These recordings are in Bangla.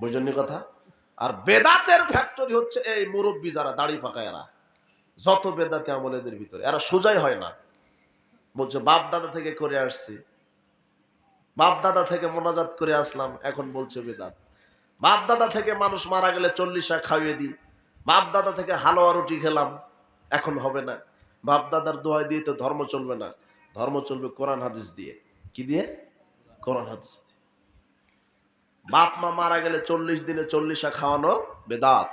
বুঝলেন কথা? আর বেদাতের ফ্যাক্টরি হচ্ছে এই মুরব্বী যারা, দাড়ি পাকা এরা। যত বেদাতে আমলেদের ভিতরে। এরা সোজাই হয় না। বলছে, বাপ দাদা থেকে করে আসছি। বাপ দাদা থেকে মোনাজাত করে আসলাম, এখন বলছে বেদাত। বাপ দাদা থেকে মানুষ মারা গেলে চল্লিশা খাইয়ে দিই। বাপ দাদা থেকে হালুয়া রুটি খেলাম, এখন হবে না। বাপ দাদার দোহাই দিয়ে তো ধর্ম চলবে না। ধর্ম চলবে কোরআন হাদিস দিয়ে। কি দিয়ে? কোরআন হাদিস দিয়ে। বাপ মা মারা গেলে চল্লিশ দিনে চল্লিশা খাওয়ানো বেদাত।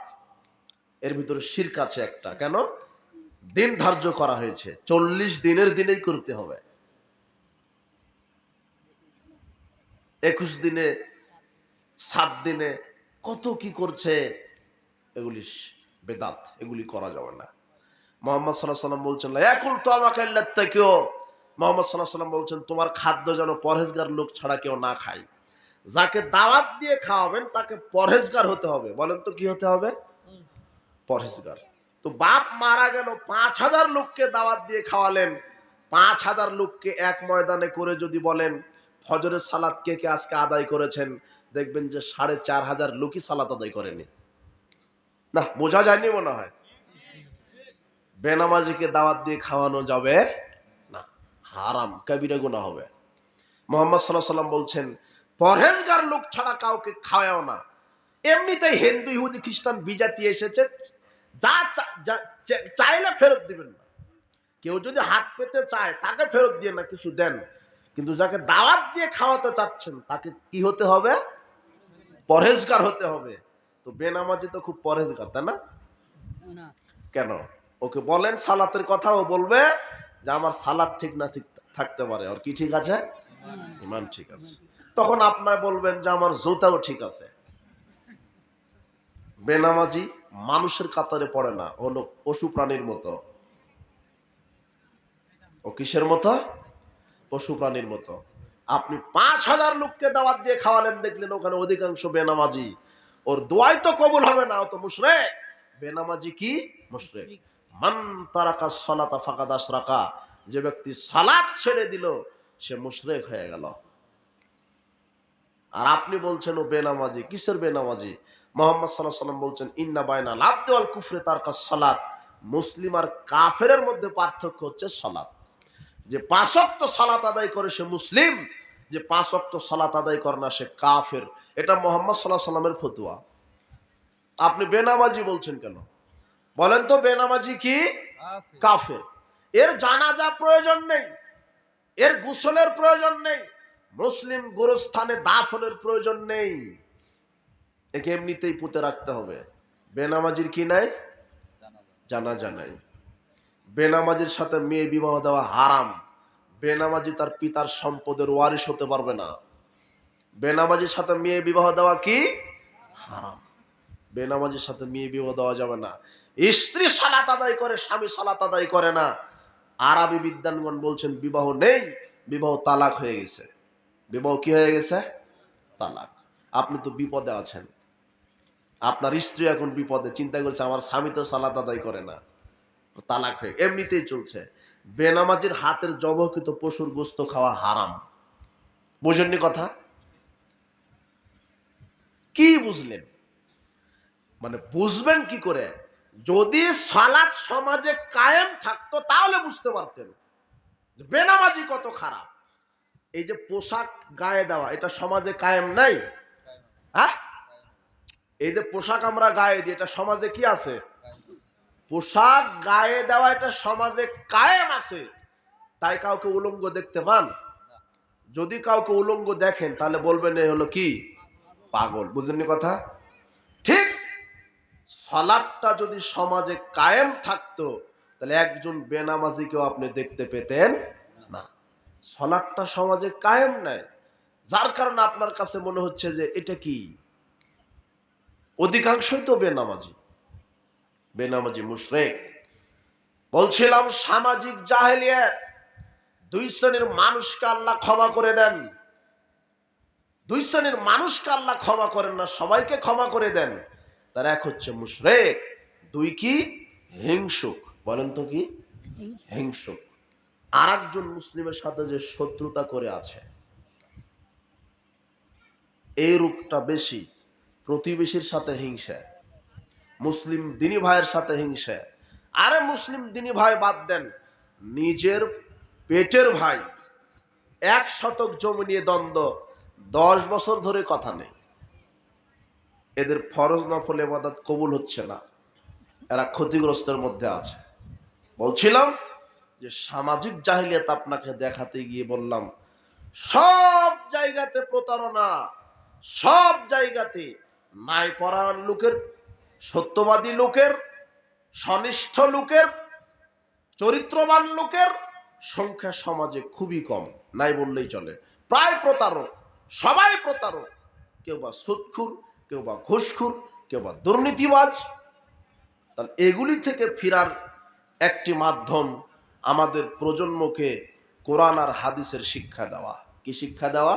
এর ভিতরে শির্ক আছে একটা। কেন? দিন ধার্য করা হয়েছে। চল্লিশ দিনের দিনেই করতে হবে। একুশ দিনে, সাত দিনে, কত কি করছে, এগুলি বেদাত। এগুলি করা যাবে না। মোহাম্মদ সাল্লাহ সাল্লাম বলছেন একুল তো আমাকে কেউ মোহাম্মদ সাল্লাহ সাল্লাম বলছেন, তোমার খাদ্য যেন পরহেজগার লোক ছাড়া কেউ না খায়। যাকে দাওয়াত দিয়ে খাওয়াবেন তাকে পরহেজগার হতে হবে। বলেন তো কি হতে হবে? পরহেজগার। তো বাপ মারা গেল পাঁচ হাজার লোককে দাওয়াত দিয়ে খাওয়ালেন। পাঁচ হাজার লোককে এক ময়দানে করে যদি বলেন ফজরের সালাদ কে কে আজকে আদায় করেছেন দেখবেন যে সাড়ে চার হাজার লোকই সালাত আদায় করেনি। না বোঝা যায়নি মনে হয়? বেনামাজিকে দাওয়াত দিয়ে খাওয়ানো যাবে না। হারাম কবিরা গুণা হবে। মোহাম্মদ সাল্লাহ সাল্লাম বলছেন পরহেজগার লোক ছাড়া কাউকে খাওয়াও না। এমনিতেই হিন্দু, ইহুদি, খ্রিস্টান, বিজাতি এসেছে, যা চাইলে ফেরত দিবেন না। কেউ যদি হাত পেতে চায়, তাকে ফেরত দিয়ে না, কিছু দেন। কিন্তু যাকে দাওয়াত দিয়ে খাওয়াতে চাচ্ছেন, তাকে কি হতে হবে? পরহেজগার হতে হবে। তো বেনামাজি তো খুব পরহেজগার, তাই না? না কেন? ওকে বলেন সালাতের কথা, ও বলবে যে আমার সালাদ ঠিক না, ঠিক থাকতে পারে। আর কি ঠিক আছে? ইমান ঠিক আছে। তখন আপনার বলবেন যে আমার জুতাও ঠিক আছে। বেনামাজি মানুষের কাতারে পড়ে না হলো পশু প্রাণীর মতো। ও কিসের মতো? পশু প্রাণীর মতো। আপনি পাঁচ হাজার লোককে দাওয়াত দিয়ে খাওয়ালেন, দেখলেন ওখানে অধিকাংশ বেনামাজি। ওর দোয়াই তো কবুল হবে না, ও তো মুশরে বেনামাজি কি? মুশরে মান তারাকা সলাতা ফাঁকা দাস রাখা যে ব্যক্তি সালাদ ছেড়ে দিল, সে মুশরেক হয়ে গেল। আর আপনি বলছেন ও বেনামাজি কিসের বেনামাজি? মোহাম্মদ সাল্লাহ সাল্লাম বলছেন ইন্না বাইনা লাভ দেওয়াল কুফরে তার সলাৎ মুসলিম আর কাফেরের মধ্যে পার্থক্য হচ্ছে সলাৎ যে পাঁচক্ত সালাত আদায় করে সে মুসলিম যে পাঁচক্ত সালাত আদায় করে না সে কাফের। এটা মোহাম্মদ সাল্লাহ সাল্লামের ফতুয়া। আপনি বেনামাজি বলছেন কেন? বলেন তো বেনামাজি কি? কাফের। এর জানাজা প্রয়োজন নেই এর গোসলের প্রয়োজন নেই মুসলিম গোরস্থানে দাফনের প্রয়োজন নেই। একে এমনিতেই পুঁতে রাখতে হবে। বেনামাজির কি নাই? জানা জানাই বেনামাজির সাথে মেয়ে বিবাহ দেওয়া হারাম। বেনামাজি তার পিতার সম্পদের ওয়ারিশ হতে পারবে না। বেনামাজির সাথে মেয়ে বিবাহ দেওয়া কি? হারাম। বেনামাজির সাথে মেয়ে বিবাহ দেওয়া যাবে না। স্ত্রী সালাত আদায় করে, স্বামী সালাত আদায় করে না। আরবি বিদ্যানগণ বলছেন, বিবাহ নেই, বিবাহ তালাক হয়ে গেছে। বিবাহ কি হয়ে গেছে? তালাক। আপনি তো বিপদে আছেন। আপনার স্ত্রী এখন বিপদে, চিন্তা করছে আমার স্বামী তো সালাত আদায় করে না। তালাক হয়ে এমনিতেই চলছে। বেনামাজির হাতের জবকৃত পশুর গোস্ত খাওয়া হারাম। বুঝেননি কথা? কি বুঝলেন? মানে বুঝবেন কি করে? যদি সালাত সমাজে কায়েম থাকতো, তাহলে বুঝতে পারতেন বেনামাজি কত খারাপ। এই যে পোশাক গায়ে দেওয়া, এটা সমাজে কায়েম নাই? হ্যাঁ? এই যে পোশাক আমরা গায়ে দিই, এটা সমাজে কি আছে? পোশাক গায়ে দেওয়া, এটা সমাজে কায়েম আছে। তাই কাউকে উলঙ্গ দেখতে পান? যদি কাউকে উলঙ্গ দেখেন, তাহলে বলবেন এ হলো কি? পাগল। বুঝলেন কথা? ঠিক সলাদটা যদি সমাজে কায়েম থাকতো, তাহলে একজন বেনামাজিকেও আপনি দেখতে পেতেন। না সলাদটা সমাজে কায়েম নেয়। যার কারণে আপনার কাছে মনে হচ্ছে যে এটা কি? অধিকাংশই তো বেনামাজি। বেনামাজি মুশরেক। বলছিলাম সামাজিক জাহেলিয়াত। দুই শ্রেণির মানুষকে আল্লাহ ক্ষমা করে দেন। দুই শ্রেণির মানুষকে আল্লাহ ক্ষমা করেন না সবাইকে ক্ষমা করে দেন। তার এক হচ্ছে মুশরেক দুই কি? হিংসুক। বলেন তো কি? হিংসুক। আর একজন মুসলিমের সাথে যে শত্রুতা করে আছে, এই রূপটা বেশি প্রতিবেশীর সাথে হিংসা, মুসলিম দিনী ভাইয়ের সাথে হিংসা। আরে মুসলিম দিনী ভাই বাদ দেন, নিজের পেটের ভাই, এক শতক জমি নিয়ে দ্বন্দ্ব, দশ বছর ধরে কথা নেই। এদের ফরজ নফল এবাদত কবুল হচ্ছে না, এরা ক্ষতিগ্রস্তের মধ্যে আছে। বলছিলাম যে সামাজিক জাহিলিয়াত আপনাকে দেখাতে গিয়ে বললাম, সব জায়গাতে প্রতারণা, সব জায়গাতে নাই পরায়ণ লোকের, সত্যবাদী লোকের, সনিষ্ঠ লোকের, চরিত্রবান লোকের সংখ্যা সমাজে খুবই কম, নাই বললেই চলে। প্রায় প্রতারক, সবাই প্রতারক, কেউ বা সুৎখুর, কেউ বা ঘুষখুর, কেউ বা দুর্নীতিবাজ। তাহলে এগুলি থেকে ফিরার একটি মাধ্যম আমাদের প্রজন্মকে কোরআন আর হাদিসের শিক্ষা দেওয়া। কি শিক্ষা দেওয়া?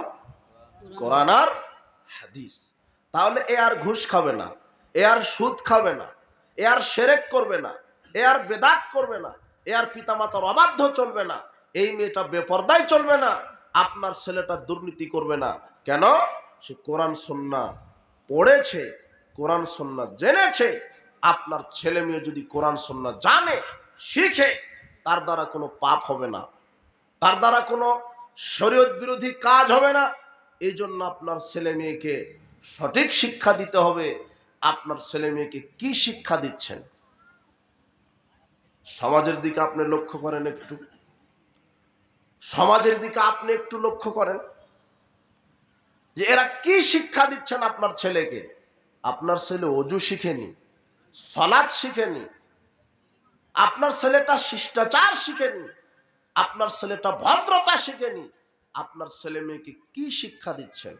কোরআন আর হাদিস। তাহলে এ আর ঘুষ খাবে না, এ আর সুদ খাবে না, এ আর সেরেক করবে না, এ আর বেদাত করবে না, এ আর পিতামাতার অবাধ্য চলবে না, এই মেয়েটা বেপর্দায় চলবে না, আপনার ছেলেটা দুর্নীতি করবে না। কেন? সে কোরআন, সন্না পড়েছে, কোরআন, সন্না জেনেছে, আপনার ছেলে মেয়ে যদি কোরআন, সন্না জানে, শিখে তার দ্বারা কোনো পাপ হবে না। তার দ্বারা কোনো শরীয়ত বিরোধী কাজ হবে না। এই জন্য আপনার ছেলে মেয়েকে সঠিক শিক্ষা দিতে হবে। আপনার ছেলে মেয়েকে কি শিক্ষা দিচ্ছেন? সমাজের দিকে আপনি লক্ষ্য করেন একটু। সমাজের দিকে আপনি একটু লক্ষ্য করেন। যে এরা কি শিক্ষা দিচ্ছেন আপনার ছেলেকে? আপনার ছেলে অজু শিখেনি সলাদ শিখেনি আপনার ছেলেটা শিষ্টাচার শিখেনি, আপনার ছেলেটা ভদ্রতা শিখেনি, আপনার ছেলে মেয়েকে কি শিক্ষা দিচ্ছেন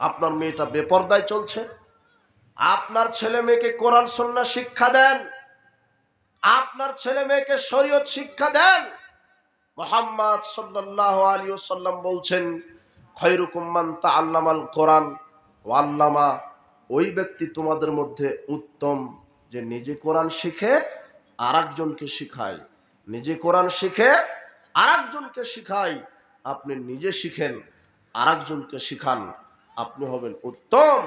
আপনার মেয়েটা বেপর্দায় চলছে, আপনার ছেলে মেয়েকে কোরআন সন্না শিক্ষা দেন, আপনার ছেলে মেয়েকে শরীয়ত শিক্ষা দেন। মোহাম্মদ সাল্লাহ আলী সাল্লাম বলছেন খৈরুকুম্মান তা আল্লামাল কোরআন ও আল্লামা। ওই ব্যক্তি তোমাদের মধ্যে উত্তম যে নিজে কোরআন শিখে আর একজনকে শিখায়। নিজে কোরআন শিখে আর একজনকে শিখায়। আপনি নিজে শিখেন আর একজনকে শিখান। আপনি হবেন উত্তম,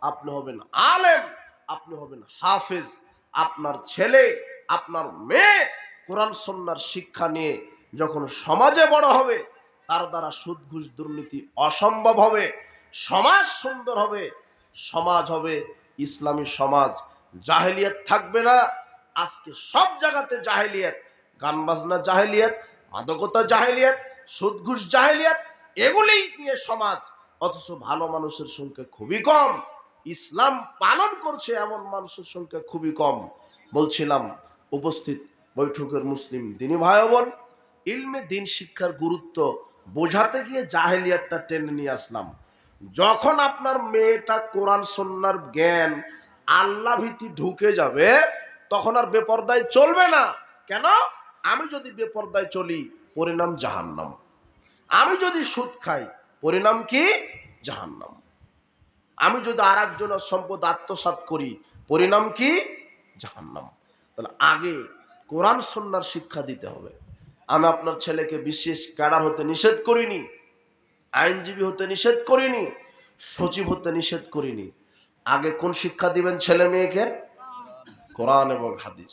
আপনি হবেন আলেম, আপনি হবেন হাফেজ। আপনার ছেলে, আপনার মেয়ে কোরআন সন্ন্যার শিক্ষা নিয়ে যখন সমাজে বড় হবে, তার দ্বারা সুদ ঘুষ দুর্নীতি অসম্ভব হবে, সমাজ সুন্দর হবে, সমাজ হবে ইসলামী সমাজ। জাহেলিয়াত থাকবে না। আজকে সব জায়গাতে জাহেলিয়াত গান বাজনা জাহেলিয়াত, মাদকতা জাহেলিয়াত সুদ ঘুষ জাহেলিয়াত, এগুলি নিয়ে সমাজ অথচ ভালো মানুষের সংখ্যা খুবই কম। ইসলাম পালন করছে এমন মানুষের সংখ্যা খুবই কম। বলছিলাম, উপস্থিত বৈঠকের মুসলিম দিনী ভাই বোন ইলমে দিন শিক্ষার গুরুত্ব বোঝাতে গিয়ে জাহেলিয়াতটা টেনে নিয়ে আসলাম। যখন আপনার মেয়েটা কোরআন সন্ন্যার জ্ঞান আল্লাহ ভীতি ঢুকে যাবে তখন আর বেপর্দায় চলবে না। কেন? আমি যদি বেপর্দায় চলি, পরিণাম জাহান্নাম। আমি যদি সুদ খাই, পরিণাম কি? জাহান্নাম। আমি যদি আর একজনের সম্পদ আত্মসাৎ করি, পরিণাম কি? জাহান্নাম। তাহলে আগে কোরআন সন্ন্যার শিক্ষা দিতে হবে। আমি আপনার ছেলেকে বিশেষ ক্যাডার হতে নিষেধ করিনি, আইনজীবী হতে নিষেধ করিনি, সচিব হতে নিষেধ করিনি। আগে কোন শিক্ষা দিবেন ছেলে মেয়েকে? কোরআন এবং হাদিস।